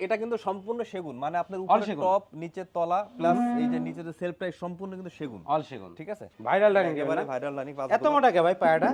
এটা কিন্তু সম্পূর্ণ সেগুন মানে আপনার All উপরে সেগুন। টপ নিচের তলা প্লাস এই যে নিচে যে সেলফ প্রাইস সম্পূর্ণ কিন্তু সেগুন অল সেগুন ঠিক আছে ভাইরাল ডাইনিং একেবারে ভাইরাল লাইনিং এত মোটা কে ভাই পায়াটা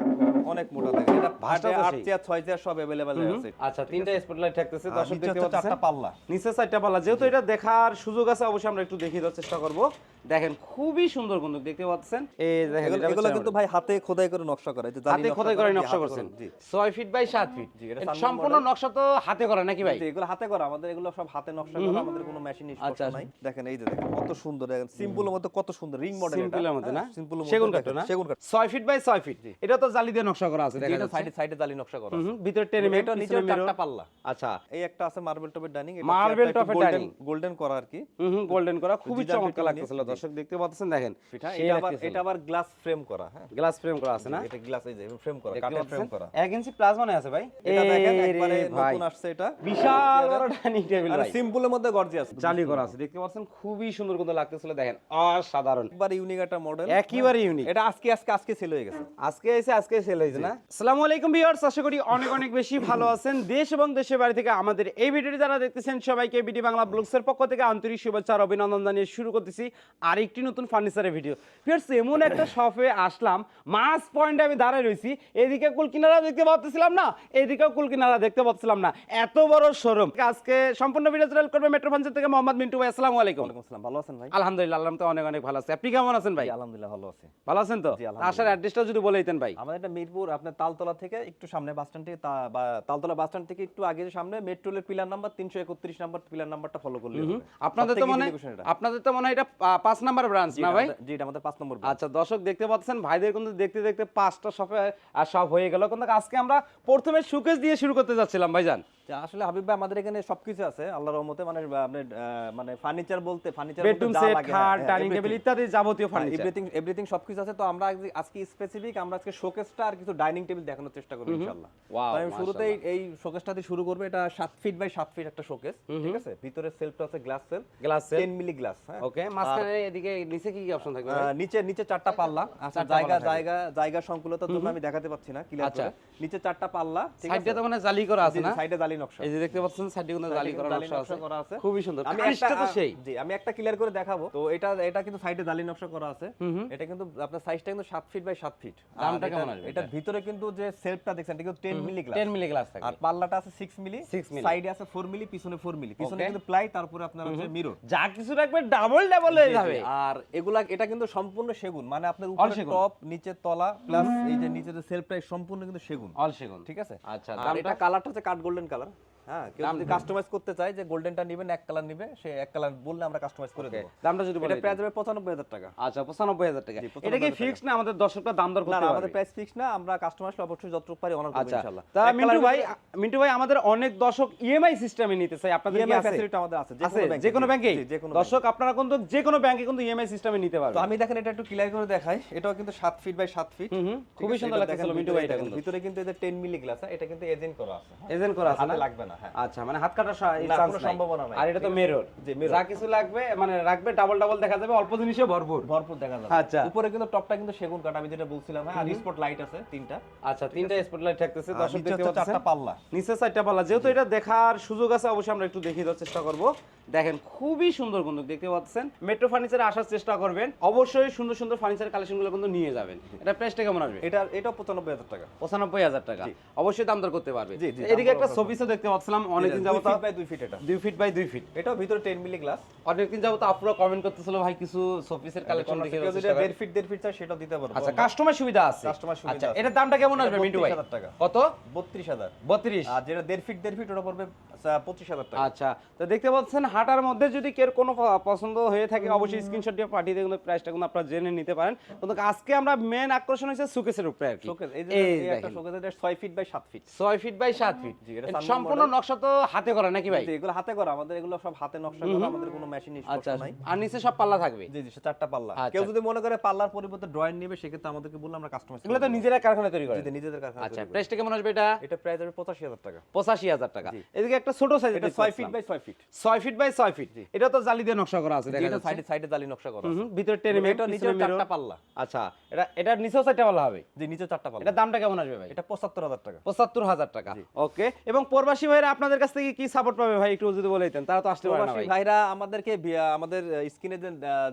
অনেক মোটা দেখেন এটা ভাঁজটা ভাঁজটা তো আট সেই। চেয়ার ছয় চেয়ার সব अवेलेबल আছে আচ্ছা তিনটা স্পটলাইট থাকতেছে আর দর্শক নিচে দেখতে হচ্ছে পাচ্ছেন চারটা পাল্লা নিচে চারটা পাল্লা যেহেতু এটা দেখার সুযোগ আছে অবশ্যই আমরা একটু দেখিয়ে দেওয়ার চেষ্টা করব দেখেন খুবই সুন্দর কিন্তু দেখতে পাচ্ছেন? এই দেখেন এগুলো এটা কিন্তু ভাই হাতে খোদাই করে নকশা করা এই যে হাতে খোদাই করে নকশা করছেন। করা, জি ছয় ফিট বাই সাত ফিট জি, এটা এটা সম্পূর্ণ নকশা তো হাতে করা নাকি ভাই? এগুলো হাতে করা আমাদের এগুলো সব হাতে নকশা করা আমাদের কোনো মেশিন স্পর্শ আচ্ছা। নাই। দেখেন এই যে দেখেন কত সুন্দর দেখেন সিম্পলের মধ্যে কত সুন্দর রিং মডেল সিম্পলের মধ্যে না? সিম্পল সেগুন কাঠ না? সেগুন কাঠ। ছয় ফিট বাই ছয় ফিট এটা তো জালি দিয়ে নকশা করা আছে দেখা এটা সাইডে সাইডে জালি নকশা করা হুম, ভিতরে টেনে এটা নিচে চারটা পাল্লা। আচ্ছা। এই একটা আছে মার্বেল টপের ডাইনিং Marble top এর dining। গোল্ডেন করা আর কি। হুম গোল্ডেন করা খুবই চমৎকার লাগতেছিল দর্শক দেখতে পাচ্ছেন দেখেন এটা আবার এটা আবার গ্লাস ফ্রেম করা হ্যাঁ? গ্লাস ফ্রেম করা আছে না? এটা গ্লাস এই যে ফ্রেম করা কাঠের ফ্রেম করা। এক ইঞ্চি প্লাস মানে আছে ভাই। এটা দেখেন একবারে নতুন আসছে এটা। বিশাল বড় ডাইনিং টেবিল ভাই। সিম্পলের মধ্যে গর্জিয়াস চালি করা আছে দেখতে পাচ্ছেন? খুবই সুন্দর কিন্তু লাগতেছিল দেখেন অসাধারণ। একবার ইউনিক একটা মডেল একেবারে ইউনিক এটা আজকে আজকে আজকে সেল হয়ে গেছে। আজকে এসে আজকে সেল হয়েছে না? আসসালামু আলাইকুম ভিউয়ার্স আশা করি অনেক অনেক বেশি ভালো আছেন। দেশ এবং দেশের বাড়ি থেকে আমাদের এই ভিডিওটি যারা দেখতেছেন সবাইকে বিডি বাংলা ব্লগসের পক্ষ থেকে আন্তরিক শুভেচ্ছা আর অভিনন্দন জানিয়ে শুরু করতেছি। আরেকটি নতুন ফার্নিচারের ভিডিও ভিউয়ার্স এমন একটা শপে আসলাম মাস পয়েন্টে আমি দাঁড়ায় রয়েছি এদিকে কুল কিনারা দেখতে পাচ্ছিলাম না এদিকেও কুল কিনারা দেখতে পাচ্ছিলাম না। এত বড় শোরুম আজকে সম্পূর্ণ ভিডিও চ্যানেল করবে মেট্রো ফার্নিচার থেকে মোহাম্মদ মিন্টু ভাই আসসালামু আলাইকুম। আসসালাম ভালো আছেন ভাই? আলহামদুলিল্লাহ আল্লাহ তো অনেক অনেক ভালো আছে। আপনি কেমন আছেন ভাই? আলহামদুলিল্লাহ ভালো আছি। ভালো আছেন তো? আসার অ্যাড্রেসটা যদি বলে দিতেন ভাই। আমাদের এটা মিরপুর আপনার তালতলা থেকে একটু সামনে বাস স্ট্যান্ড থেকে বা- তালতলা বাস স্ট্যান্ড থেকে একটু আগে সামনে মেট্রোলের পিলার নাম্বার তিনশো একত্রিশ নাম্বার পিলার নাম্বারটা ফলো করলে। আপনাদের তো মনে। আপনাদের তো মনে হয় এটা পাঁচ নাম্বার ব্রাঞ্চ না ভাই? জি এটা আমাদের পাঁচ নম্বর আচ্ছা দর্শক দেখতে পাচ্ছেন ভাইদের কিন্তু দেখতে দেখতে পাঁচটা শপে আর সব হয়ে গেল। কিন্তু আজকে আমরা প্রথমে সুকেশ দিয়ে শুরু করতে যাচ্ছিলাম ভাইজান। আসলে হাবিব ভাই আমাদের এখানে সবকিছু আছে আল্লাহর রহমতে মানে আপনার আহ, মানে ফার্নিচার বলতে ফার্নিচার বেডরুম সেট খাট ডাইনিং টেবিল ইত্যাদি যাবতীয় ফার্নিচার এভরিথিং এভরিথিং সবকিছু আছে। তো আমরা আজকে- স্পেসিফিক আমরা আজকে শোকেসটা আর কিছু ডাইনিং টেবিল দেখানোর চেষ্টা করব ইনশাআল্লাহ। আমি শুরুতেই এই শোকেসটা দিয়ে শুরু করব। এটা 7 ফিট বাই 7 ফিট একটা শোকেস ঠিক আছে? ভিতরে সেলফটা আছে glass shelf glass set 10 milli glass হ্যাঁ? ওকে মাঝখানে এদিকে নিচে কি কি অপশন থাকবে নিচে নিচে চারটা পাল্লা। আচ্ছা জায়গা জায়গা জায়গা সংকুলতার জন্য আমি দেখাতে পাচ্ছি না ক্লিয়ার আচ্ছা। নিচে চারটা পাল্লা ঠিক আছে? সাইডে তো মানে জালি করা আছে না? সাইডে জালি নকশা। এই যে দেখতে পাচ্ছেন সাইডে কিন্তু জালি করা নকশা আছে। করা আছে। খুবই সুন্দর। আমি একটা তো সেই। জি আমি একটা ক্লিয়ার করে দেখাবো। তো এটা এটা কিন্তু সাইডে জালি নকশা করা আছে। এটা কিন্তু আপনার সাইজটা কিন্তু 7 ফিট বাই 7 ফিট দামটা কেমন আসবে? এটার ভিতরে কিন্তু যে সেলফটা দেখছেন এটা কিন্তু 10 মিলি গ্লাস 10 মিলি গ্লাস থাকবে। আর পাল্লাটা আছে 6 মিলি 6 মিলি। সাইডে আছে 4 মিলি পিছনে 4 মিলি পিছনে কিন্তু প্লাই তারপরে আপনার হচ্ছে মিরর যা কিছু রাখবে ডাবল ডাবল হয়ে যাবে। আর এগুলা এটা কিন্তু সম্পূর্ণ সেগুন। মানে আপনার উপরে। টপ নিচে তলা প্লাস এই যে নিচের সেলফটা সম্পূর্ণ কিন্তু সেগুন। অল সেগুন। ঠিক আছে? আচ্ছা আর এটা কালারটা হচ্ছে কাঠ গোল্ডেন কালার হ্যাঁ কেউ যদি কাস্টমাইজ করতে চায় যে গোল্ডেনটা নেবেন এক কালার নেবে সে এক কালার বললে আমরা কাস্টমাইজ করে দেবো। দামটা যদি বলে এটা দিতেন। প্রাইস হবে পঁচানব্বই হাজার টাকা। আচ্ছা পঁচানব্বই হাজার টাকা। এটা কি ফিক্স না আমাদের দর্শকরা দাম দর করতে আমাদের প্রাইস ফিক্স না আমরা কাস্টমার অবশ্যই যতটুকু পারি অনার করব আচ্ছা ইনশাআল্লাহ। তা মিন্টু ভাই মিন্টু ভাই আমাদের অনেক দর্শক ইএমআই সিস্টেমে নিতে চাই আপনাদের ইএমআই ফ্যাসিলিটি আমাদের আছে যে কোনো ব্যাংকে যে কোনো দর্শক আপনারা কিন্তু যে কোনো ব্যাংকে কিন্তু ইএমআই সিস্টেমে নিতে তো আমি দেখেন এটা একটু ক্লিয়ার করে দেখাই এটাও কিন্তু 7 ফিট বাই 7 ফিট খুবই সুন্দর লাগতেছিল মিন্টু ভাই এটা কিন্তু। ভিতরে কিন্তু এদের 10 মিলি গ্লাস এটা কিন্তু এজেন্ট করা আছে হ্যাঁ? এজেন্ট করা আছে লাগবে না। হ্যাঁ। আচ্ছা মানে হাত কাটার সা- এই না, chance কোনো নাই। সম্ভাবনা নাই, আর এটা তো মেরর যা কিছু লাগবে মানে রাখবে ডাবল ডাবল দেখা যাবে অল্প জিনিসে ভরপুর। ভরপুর দেখা যাবে। আচ্ছা। উপরে কিন্তু টপটা কিন্তু সেগুন কাঠ আমি যেটা বলছিলাম হ্যাঁ আর স্পট লাইট আছে তিনটা। আচ্ছা তিনটা স্পটলাইট থাকতেছে দর্শক দেখতে পাচ্ছেন। চারটা পাল্লা। নিচে চারটা পাল্লা। যেহেতু এটা দেখার সুযোগ আছে অবশ্যই আমরা একটু দেখিয়ে দেওয়ার চেষ্টা করব। দেখেন খুবই সুন্দর কিন্তু দেখতে পাচ্ছেন। মেট্রো ফার্নিচারে আসার চেষ্টা করবেন। অবশ্যই সুন্দর সুন্দর ফার্নিচার কালেকশনগুলো কিন্তু নিয়ে যাবেন। এটা প্রাইসটা কেমন আসবে? এটা এটা পঁচানব্বই হাজার টাকা। পঁচানব্বই হাজার টাকা। অবশ্যই দাম দর করতে পারবে। এদিকে একটা দর দেখতে দেখতে পাচ্ছিলাম অনেকদিন যাবত বাই দুই ফিট এটা। দুই ফিট বাই দুই ফিট এটাও ভিতরে টেন মিলি গ্লাস অনেকদিন যাবত আপনারা কমেন্ট করতেছিল ভাই কিছু শোপিসের কালেকশন দেখে কেউ যদি দেড় ফিট দেড় ফিট চায় সেটাও দিতে পারব। আচ্ছা কাস্টমার সুবিধা আছে। Customer সুবিধা আচ্ছা। এটার দামটা কেমন আসবে মিন্টু ভাই? 32,000 টাকা। কত? বত্রিশ হাজার। বত্রিশ? আর যেটা দেড় ফিট দেড় ফিট ওটা পড়বে পঁচিশ হাজার টাকা। আচ্ছা তো দেখতে পাচ্ছেন হাটার মধ্যে যদি কেউ কোনো পছন্দ হয়ে থাকে অবশ্যই স্ক্রিনশট দিয়ে পাঠিয়ে দিয়ে প্রাইসটা কিন্তু আপনারা জেনে নিতে পারেন। কিন্তু আজকে আমরা মেন আকর্ষণ হচ্ছে সুকেসের উপরে আর কি। শোকেস এই যে একটা। শোকেস এটা ছয় ফিট বাই সাত ফিট ছয় ফিট বাই সাত ফিট জি, এটা এটা সম্পূর্ণ। নকশা তো হাতে করা নাকি ভাই? এগুলো হাতে করা। আমাদের এগুলো সব হাতে নকশা করা আমাদের কোনো মেশিন আচ্ছা নাই। আর নিচে সব পাল্লা থাকবে? জি জি চারটা পাল্লা। আচ্ছা। কেউ যদি মনে করে পাল্লার পরিবর্তে ড্রয়িং নেবে সেক্ষেত্রে আমাদেরকে বললে আমরা কাস্টমাইজ এগুলো তো নিজেরা কারখানা তৈরি করে নিজেদের কারখানা আচ্ছা। প্রাইসটা কেমন আসবে এটা? এটা প্রাইস হবে পঁচাশি হাজার টাকা। পঁচাশি হাজার টাকা। এদিকে একটা ছোট সাইজ এটা ছয় ফিট বাই ছয় ফিট ছয় ফিট বাই ছয় ফিট এটা তো জালি দিয়ে নকশা করা আছে দেখা এটা যাচ্ছে সাইডে সাইডে জালি নকশা করা হুম, ভিতরে টেনে এটা নিচে চারটা পাল্লা। আচ্ছা এটা এটার নিচেও চারটা পাল্লা হবে? জি নিচে চারটা পাল্লা। এটার দামটা কেমন আসবে ভাই? এটা পঁচাত্তর হাজার টাকা। পঁচাত্তর হাজার টাকা। ওকে এবং প্রবাসী ভাইরা ভাইরা আপনাদের কাছ থেকে কি সাপোর্ট পাবে ভাই? একটু যদি বলে দিতেন তারা তো আসতে পারে না ভাই। ভাইরা আমাদেরকে আমাদের স্ক্রিনে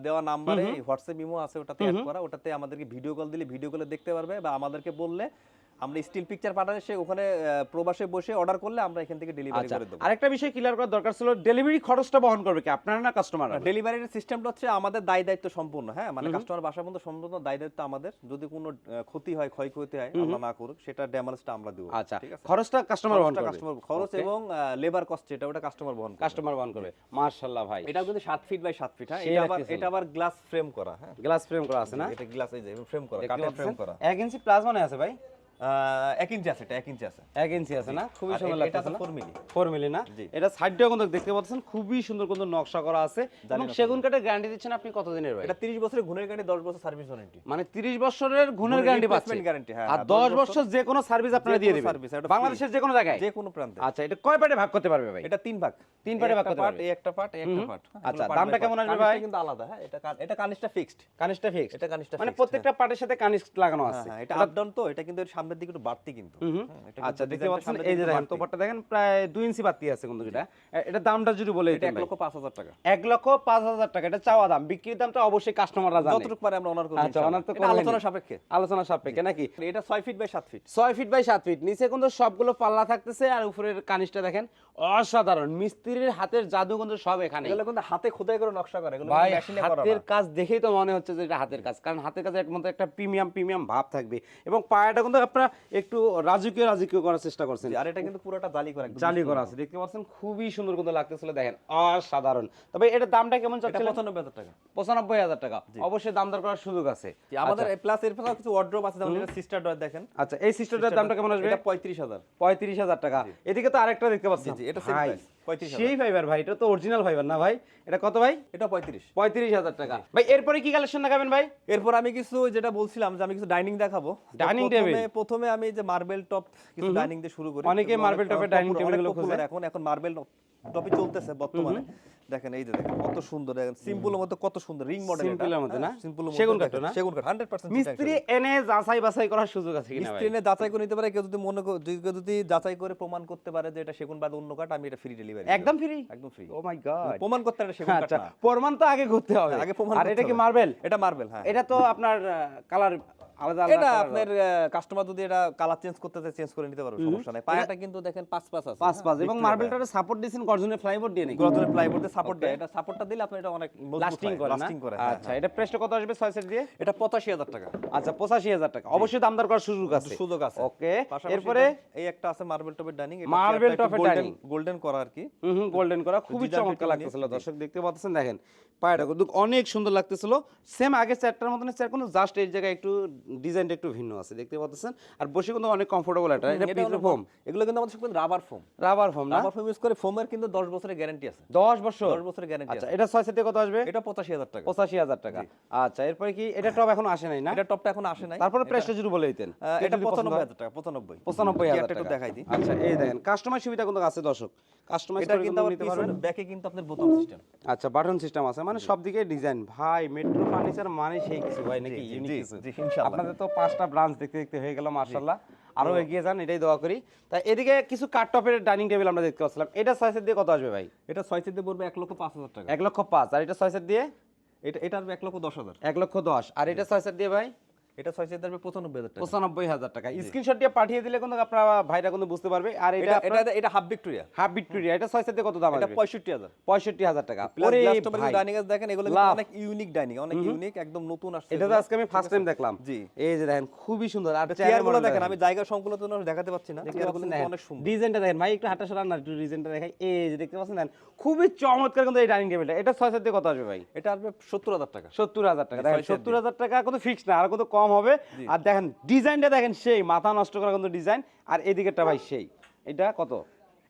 দেওয়া নাম্বারে হোয়াটসঅ্যাপ ইমো আছে ওটাতে অ্যাড করা। ওটাতে আমাদেরকে ভিডিও কল দিলে ভিডিও কলে দেখতে পারবে বা আমাদেরকে বললে আমরা স্টিল পিকচার পাঠালে সে ওখানে প্রবাসে বসে অর্ডার করলে আমরা এখান থেকে ডেলিভারি আচ্ছা করে দেবো। আরেকটা বিষয় ক্লিয়ার করার দরকার ছিল ডেলিভারি খরচটা বহন করবে কি? আপনারা না কাস্টমার ডেলিভারির সিস্টেমটা হচ্ছে আমাদের দায় দায়িত্ব সম্পূর্ণ হ্যাঁ? মানে কাস্টমার বাসা পর্যন্ত সম্পূর্ণ দায় দায়িত্ব আমাদের। যদি কোনো ক্ষতি হয় ক্ষয়ক্ষতি হয় আল্লাহ না করুক সেটা ড্যামেজটা আমরা দেবো। আচ্ছা খরচটা কাস্টমার বহন করবে। কাস্টমার খরচ এবং লেবার কস্ট যেটা ওটা কাস্টমার বহন করবে। কাস্টমার বহন করবে। মার্শাল্লাহ ভাই। এটা কিন্তু সাত ফিট বাই সাত ফিট হ্যাঁ? এটা আবার এটা আবার গ্লাস ফ্রেম করা হ্যাঁ? গ্লাস ফ্রেম করা আছে না? এটা গ্লাস এই যে ফ্রেম করা কাঠের ফ্রেম করা। এক ইঞ্চি প্লাস মানে আছে ভাই? এক ইঞ্চি আছে এটা এক ইঞ্চি আছে। এক ইঞ্চি আছে না? খুবই সুন্দর এটা- এটা লাগতেছে আছে না? ফোর মিলি ফোর মিলি না? এটা সাইডটাও কিন্তু দেখতে পাচ্ছেন খুবই সুন্দর কিন্তু নকশা করা আছে। এবং সেগুন কাঠের গ্যারান্টি দিচ্ছেন আপনি কতদিনের ভাই? এটা তিরিশ বছরের গুণের গাড়ি দশ বছর সার্ভিস ওয়ারেন্টি মানে 30 বছরের গুণের গুণের গ্যারান্টি পাচ্ছেন। guarantee, হ্যাঁ, আর হ্যাঁ, 10 বছর যে কোনো সার্ভিস আপনারা দিয়ে দিবেন। service, এটা বাংলাদেশের যে কোনো জায়গায়? যে কোনো প্রান্তে। আচ্ছা এটা কয় পার্টে ভাগ করতে পারবে ভাই? এটা তিন ভাগ। তিন পার্টে ভাগ করতে পারবে। একটা পার্ট একটা পার্ট আচ্ছা, দামটা কেমন আসবে ভাই? কিন্তু আলাদা হ্যাঁ এটা এটা কানিসটা ফিক্সড কানিসটা ফিক্স এটা কানিসটা মানে প্রত্যেকটা পার্টের সাথে কানিস লাগানো হ্যাঁ, আছে। হ্যাঁ, এটা আপ ডাউন তো এটা কিন্তু সামনের দিকে একটু বাড়তি কিন্তু। এটা আচ্ছা দেখতে পাচ্ছেন এই যে দেখেন। তোপারটা দেখেন প্রায় দুই ইঞ্চি বাড়তি আছে কিন্তু যেটা। এ- এটা দামটা যদি বলে এটা এক লক্ষ পাঁচ হাজার টাকা। এক লক্ষ পাঁচ হাজার টাকা এটা চাওয়া দাম। বিক্রির দাম তো অবশ্যই কাস্টমাররা জানে। যতটুকু পারে আমরা অনার করব আচ্ছা, honor তো এটা আলোচনা সাপেক্ষে। আলোচনা সাপেক্ষে নাকি? এটা ছয় ফিট বাই সাত ফিট ছয় ফিট বাই সাত ফিট নিচে কিন্তু সবগুলো পাল্লা থাকতেছে আর উপরের কানিসটা দেখেন অসাধারণ। মিস্ত্রির হাতের জাদু কিন্তু সব এখানে এগুলো কিন্তু হাতে খোদাই করে নকশা করে এগুলো মেশিনে করা হাতের কাজ দেখেই তো মনে হচ্ছে যে এটা হাতের কাজ। কারণ হাতের কাজে একমাত্র একটা প্রিমিয়াম প্রিমিয়াম ভাব থাকবে। এবং পায়াটা কিন্তু আপনারা একটু রাজকীয় রাজকীয় করার চেষ্টা করছেন। আর এটা কিন্তু পুরোটা জালি করা জালি করা আছে। দেখতে পাচ্ছেন খুবই সুন্দর কিন্তু লাগতেছিল দেখেন অসাধারণ। তবে এটা দামটা কেমন পঁচানব্বই হাজার টাকা। পঁচানব্বই হাজার টাকা। অবশ্যই দাম দর করার সুযোগ আছে। আমাদের প্লাস এর পাশে কিছু ওয়ার্ড্রোব আছে যেমন এটা সিস্টার ডয়ার দেখেন। আচ্ছা এই সিস্টার ড্রয়ার দামটা কেমন আসবে? এটা পঁয়ত্রিশ হাজার। পঁয়ত্রিশ হাজার টাকা। এদিকে তো আরেকটা দেখতে পাচ্ছি। এটা সেম 35,000 সেই ফাইবার ভাই এটা তো অরিজিনাল ফাইবার না ভাই? এটা কত ভাই? এটা পঁয়ত্রিশ। পঁয়ত্রিশ হাজার টাকা। ভাই এরপরে কি কালেকশন দেখাবেন ভাই? এরপর আমি কিছু যেটা বলছিলাম যে আমি কিছু ডাইনিং দেখাবো। ডাইনিং টেবিল প্রথমে- আমি যে মার্বেল টপ কিছু ডাইনিং দিয়ে শুরু করি। অনেকে মার্বেল টপের ডাইনিং টেবিল এখন এখন মার্বেল টপই চলতেছে বর্তমানে। দেখেন এই যে দেখেন কত সুন্দর দেখেন সিম্পলের মধ্যে কত সুন্দর রিং মডেল এর মধ্যে না? সিম্পল সেগুন কাঠ না? সেগুন কাঠ 100% মিস্ত্রি এনে যাচাই বাছাই করার সুযোগ আছে কিনা মিস্ত্রি এনে যাচাই করে নিতে পারে কেউ যদি মনে কর- কেউ যদি যাচাই করে প্রমাণ করতে পারে যে এটা সেগুন বাদ অন্য কাঠ আমি এটা ফ্রি ডেলিভারি একদম ফ্রি একদম ফ্রি ও মাই গড প্রমাণ করতে এটা সেগুন কাঠ আচ্ছা প্রমাণ তো আগে করতে হবে। আগে প্রমাণ আর এটা কি মার্বেল এটা মার্বেল হ্যাঁ। এটা তো আপনার কালার আলাদা এটা আপনার কাস্টমার যদি এটা কালার চেঞ্জ করতে চায় চেঞ্জ করে নিতে পারবে সমস্যা নাই। পায়াটা কিন্তু দেখেন পাঁচ পাঁচ আছে পাঁচ পাঁচ। এবং মার্বেলটারে সাপোর্ট দিয়েছেন গর্জনের ফ্লাইবোর্ড দিয়ে নাকি গরজনের প্লাইবোর্ডে সাপোর্ট দেয়। এটা সাপোর্টটা দিলে আপনার এটা অনেক লাস্টিং করে লাস্টিং করে হ্যাঁ, আচ্ছা এটা প্রেসটা কত আসবে ছয় সেট দিয়ে? এটা 85000 টাকা। আচ্ছা পঁচাশি হাজার টাকা। অবশ্যই দামদার করার সুযোগ আছে। সুযোগ আছে। ওকে এরপরে? এই একটা আছে মার্বেল টপের ডাইনিং top এর dining। গোল্ডেন করা আর কি। হুম গোল্ডেন করা। খুবই চমৎকার লাগতেছিল দর্শক দেখতে পাচ্ছেন দেখেন। পায়টা কিন্তু অনেক সুন্দর লাগতেছিল। সেম আগে চেয়ারটার মতন চেয়ার কোনো জাস্ট এই জায়গায় একটু ডিজাইনটা একটু ভিন্ন আছে দেখতে পাচ্ছেন? আর বসে কিন্তু অনেক কমফোর্টেবল এটা এটা এটা ফোম। এগুলো কিন্তু আমাদের সব রাবার ফোম রাবার ফোম না? রাবার ফোম ইউজ করে ফোমের কিন্তু 10 বছরের গ্যারান্টি আছে। দশ বছর? 10 বছরের গ্যারান্টি আচ্ছা আছে। এটা ছয় সেটে কত আসবে? এটা 85000 টাকা। পঁচাশি হাজার টাকা। আচ্ছা এরপরে কি এটা টপ এখন আসে নাই না? এটা টপটা এখন আসে নাই। তারপরে প্রেসটা যদি বলে দিতেন। এটা যদি পছন্দ? হয়। 95000 টাকা 95 পঁচানব্বই হাজার একটা দেখাই দিই। আচ্ছা এই দেখেন কাস্টমার সুবিধা কিন্তু আছে দর্শক। কাস্টমাইজ এটা করে কিন্তু কিন্তু নিতে পারবেন। ব্যাকে কিন্তু আপনার বোতাম সিস্টেম আচ্ছা বাটন সিস্টেম আছে। মানে সব দিকে ডিজাইন ভাই মেট্রো ফার্নিচার মানে সেই কিছু। ভাই নাকি ইউনিক কিছু। ইনশাআল্লাহ। আপনাদের তো পাঁচটা ব্রাঞ্চ দেখতে দেখতে হয়ে গেল মার্শাল্লাহ আরও এগিয়ে যান এটাই দোয়া করি। তা এদিকে কিছু কাঠ টপের ডাইনিং টেবিল আমরা দেখতে পাচ্ছিলাম। এটা ছয় সেট দিয়ে কত আসবে ভাই? এটা ছয় সেট দিয়ে পড়বে এক লক্ষ 5000 টাকা। এক লক্ষ পাঁচ আর এটা ছয় সেট দিয়ে? এটা এটা আসবে 1 লক্ষ 10000 এক লক্ষ দশ আর এটা ছয় সেট দিয়ে ভাই? এটা 6 সিটে আসবে 95000 টাকা। পঁচানব্বই হাজার টাকা। স্ক্রিনশট দিয়ে পাঠিয়ে দিলে কিন্তু আপনার ভাইরা কিন্তু বুঝতে পারবে। আর এটা এটা এটা হাফ ভিক্টোরিয়া। Half Victoria. এটা ছয় কত দাম এটা আসবে? 65000 পঁয়ষট্টি হাজার টাকা। প্লাস ওরে গ্লাস টপের ডাইনিং দেখেন এগুলো অনেক ইউনিক ডাইনিং অনেক ইউনিক একদম নতুন আসছে। এটা তো আজকে আমি ফার্স্ট টাইম দেখলাম। জি। এই যে দেখেন খুবই সুন্দর। আর চেয়ারগুলো দেখেন আমি জায়গা জন্য দেখাতে পাচ্ছি না। চেয়ারগুলো অনেক সুন্দর। ডিজাইনটা দেখেন। ভাই একটু হাঁটা সরান না একটু ডিজাইনটা দেখাই। এই যে দেখতে পাচ্ছেন খুবই চমৎকার কিন্তু এই ডাইনিং টেবিলটা এটা ছয় সাত দিয়ে কত আসবে ভাই? এটা আসবে 70000 টাকা। সত্তর হাজার টাকা। দেখেন সত্তর হাজার টাকা কিন্তু ফিক্স না আর কত কম হবে। আর দেখেন ডিজাইনটা দেখেন সেই মাথা নষ্ট করা কিন্তু ডিজাইন আর এদিকেরটা ভাই সেই। এটা কত?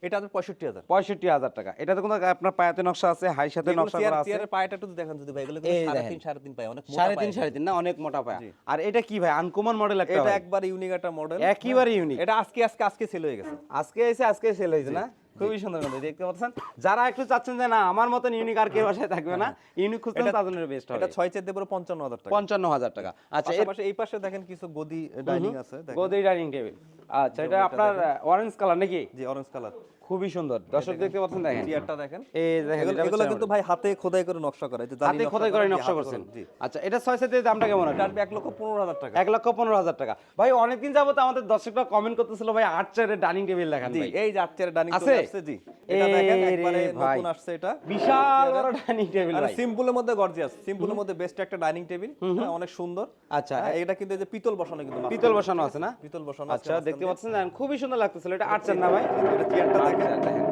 এটা 65000 পঁয়ষট্টি হাজার। টাকা। এটা তো কিন্তু আপনার পায়াতে নকশা আছে হাই সাথে নকশা করা আছে। পায়াটা একটু দেখেন যদি ভাই এগুলো সাড়ে তিন সাড়ে তিন পায় অনেক সাড়ে তিন সাড়ে তিন না অনেক মোটা পায়া। আর এটা কি ভাই আনকমন মডেল একটা এটা একবার ইউনিক একটা মডেল একেবারে ইউনিক এটা আজকে আজকে আজকে সেল হয়ে গেছে। আজকে এসে আজকে সেল হয়েছে না? খুবই সুন্দর মধ্যে দেখতে পাচ্ছেন? যারা একটু চাচ্ছেন যে না আমার মতন ইউনিক আর কেউ বাসায় থাকবে না ইউনিক খুঁজছেন এটা- তাদের বেস্ট হবে এটা 6 চেয়ে দেবো 55000 টাকা। পঞ্চান্ন হাজার টাকা। আচ্ছা এর পাশে এই পাশে দেখেন কিছু গদি ডাইনিং আছে দেখেন। গোদরি ডাইনিং টেবিল আচ্ছা এটা আপনার অরেঞ্জ কালার নাকি? জি অরেঞ্জ কালার খুবই সুন্দর। দর্শক দেখতে পাচ্ছেন দেখেন। চেয়ারটা দেখেন। এই দেখেন এগুলো- কিন্তু ভাই হাতে খোদাই করে নকশা করা যে হাতে খোদাই করে নকশা করছেন। জি। আচ্ছা এটা ছয় সাথে দামটা কেমন? আছে আসবে এক লক্ষ পনেরো হাজার টাকা। এক লক্ষ পনেরো হাজার টাকা। ভাই অনেকদিন যাবত আমাদের দর্শকরা কমেন্ট করতেছিল ভাই আট চেয়ারের ডাইনিং টেবিল দেখান ভাই। এই যে আট চেয়ারের ডাইনিং আছে? আসছে জি। এটা দেখেন একবারে নতুন আসছে এটা। বিশাল বড় ডাইনিং টেবিল আর ভাই। সিম্পলের মধ্যে গর্জিয়াস সিম্পলের মধ্যে বেস্ট একটা ডাইনিং টেবিল অনেক সুন্দর। আচ্ছা এটা কিন্তু যে পিতল বসানো কিন্তু পিতল বসানো আছে না? পিতল বসানো আচ্ছা দেখতে পাচ্ছেন খুবই সুন্দর লাগতেছিল। এটা আট চেয়ার না ভাই? এটা চেয়ারটা দেখেন।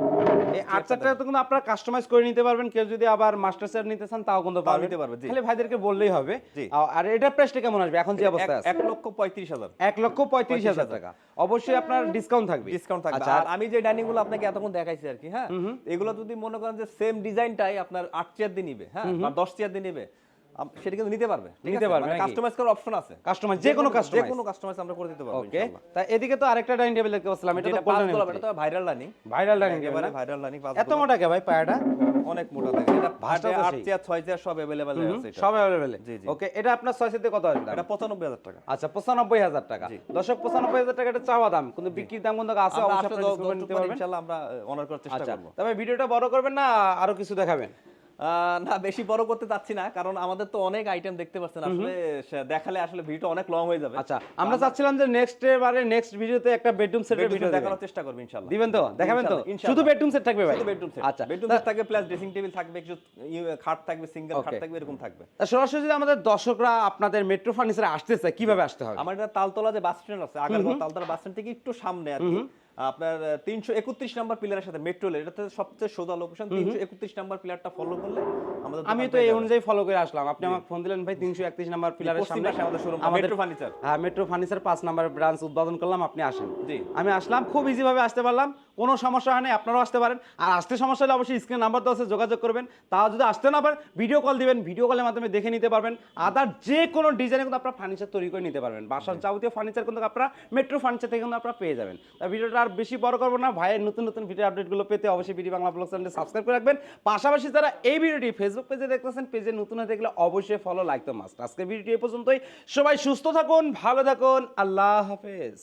এই আট তো কিন্তু আপনারা কাস্টমাইজ করে নিতে পারবেন। কেউ যদি আবার মাস্টার চেয়ার নিতে চান তাও কিন্তু পারবেন। নিতে পারবে, জি। ভাইদেরকে বললেই হবে। আর এটার প্রাইসটা কেমন আসবে? এখন যে অবস্থায় এক- আছে। এক লক্ষ পঁয়ত্রিশ হাজার। এক লক্ষ পঁয়ত্রিশ হাজার টাকা। অবশ্যই আপনার ডিসকাউন্ট থাকবে। ডিসকাউন্ট থাকবে। আচ্ছা আর আমি যে ডাইনিংগুলো আপনাকে এতক্ষণ দেখাইছি আর কি হ্যাঁ এগুলো যদি মনে করেন যে সেম ডিজাইনটাই আপনার আট চেয়ার দিয়ে নিবে হ্যাঁ বা দশ চেয়ার দিয়ে নিবে সেটা কিন্তু নিতে পারবে। নিতে পারবে কাস্টমাইজ করার অপশন আছে। কাস্টমাইজ যে কোনো যে কোনো কাস্টমাইজ আমরা করে দিতে পারব ওকে তা এদিকে তো আরেকটা ডাইনিং টেবিল দেখতে পাচ্ছিলাম এটা তো এটা পাঁচ গোল্ডেন এটা তো ভাইরাল ভাইরাল একেবারে ভাইরাল পাঁচ এত মোটা কে ভাই পায়াটা? অনেক মোটা থাকে। এটা ভাটে চেয়ার সব অ্যাভেলেবেল আছে এটা। সব অ্যাভেলেবেল জি, জি। ওকে এটা আপনার ছয় সাথে কত আসবে এটা পঁচানব্বই হাজার টাকা। আচ্ছা পঁচানব্বই হাজার টাকা। দশক পঁচানব্বই হাজার টাকা এটা চাওয়া দাম কিন্তু বিক্রির দাম কিন্তু আছে অবশ্যই আপনারা নিতে পারবেন। ইনশাআল্লাহ আমরা অনার করার চেষ্টা আচ্ছা করব। তবে ভিডিওটা বড় করবেন না আরও কিছু দেখাবেন। না বেশি বড় করতে চাচ্ছি না কারণ আমাদের তো অনেক আইটেম দেখতে পাচ্ছেন। আসলে দেখালে আসলে ভিডিওটা অনেক লং হয়ে যাবে। আচ্ছা আমরা চাচ্ছিলাম যে নেক্সট বারে নেক্সট ভিডিওতে একটা বেডরুম সেটের ভিডিও দেখানোর চেষ্টা করব ইনশাআল্লাহ। দিবেন তো? দেখাবেন তো? শুধু বেডরুম সেট থাকবে ভাই? শুধু বেডরুম সেট আচ্ছা। বেডরুম সেট থাকবে প্লাস ড্রেসিং টেবিল থাকবে কিছু ইয়ে, খাট থাকবে সিঙ্গেল খাট থাকবে এরকম থাকবে। সরাসরি যদি আমাদের দর্শকরা আপনাদের মেট্রো ফার্নিচারে আসতে চায় কীভাবে আসতে হবে? আমার এটা তালতলা যে বাস স্ট্যান্ড আছে আগারগাঁও তালতলা বাস স্ট্যান্ড থেকে একটু সামনে আর কি। আপনার তিনশো একত্রিশ নাম্বার পিলারের সাথে মেট্রো এটা তো সবচেয়ে সোজা লোকেশন তিনশো একত্রিশ নাম্বার পিলারটা ফলো করলে আমাদের আমি তো এই অনুযায়ী ফলো করে আসলাম। আপনি আমাকে ফোন দিলেন ভাই তিনশো একত্রিশ নাম্বার পিলারের সামনে আমাদের শোরুম মেট্রো ফার্নিচার হ্যাঁ মেট্রো ফার্নিচার পাঁচ নাম্বার ব্রাঞ্চ উদ্বোধন করলাম আপনি আসেন। জি। আমি আসলাম খুব ইজিভাবে আসতে পারলাম। কোনো সমস্যা হয় না আপনারাও আসতে পারেন। আর আসতে সমস্যা হলে অবশ্যই স্ক্রিন নাম্বার আছে যোগাযোগ করবেন। তাও যদি আসতে না পারেন ভিডিও কল দিবেন ভিডিও কলের মাধ্যমে দেখে নিতে পারবেন। আদার যে কোনো ডিজাইনে কিন্তু আপনারা ফার্নিচার তৈরি করে নিতে পারবেন। বাসার যাবতীয় ফার্নিচার কিন্তু আপনারা মেট্রো ফার্নিচার থেকে কিন্তু আপনারা পেয়ে যাবেন। তা ভিডিওটা আর বেশি বড় করব না। ভাইয়ের নতুন নতুন ভিডিও আপডেটগুলো পেতে অবশ্যই ভিডিও বাংলা ব্লগ চ্যানেলটি সাবস্ক্রাইব করে রাখবেন। পাশাপাশি যারা এই ভিডিওটি ফেসবুক পেজে দেখতেছেন পেজে নতুন হয়ে দেখলে অবশ্যই ফলো লাইক তো মাস্ট আজকে ভিডিওটি এই পর্যন্তই। সবাই সুস্থ থাকুন ভালো থাকুন। আল্লাহ হাফেজ।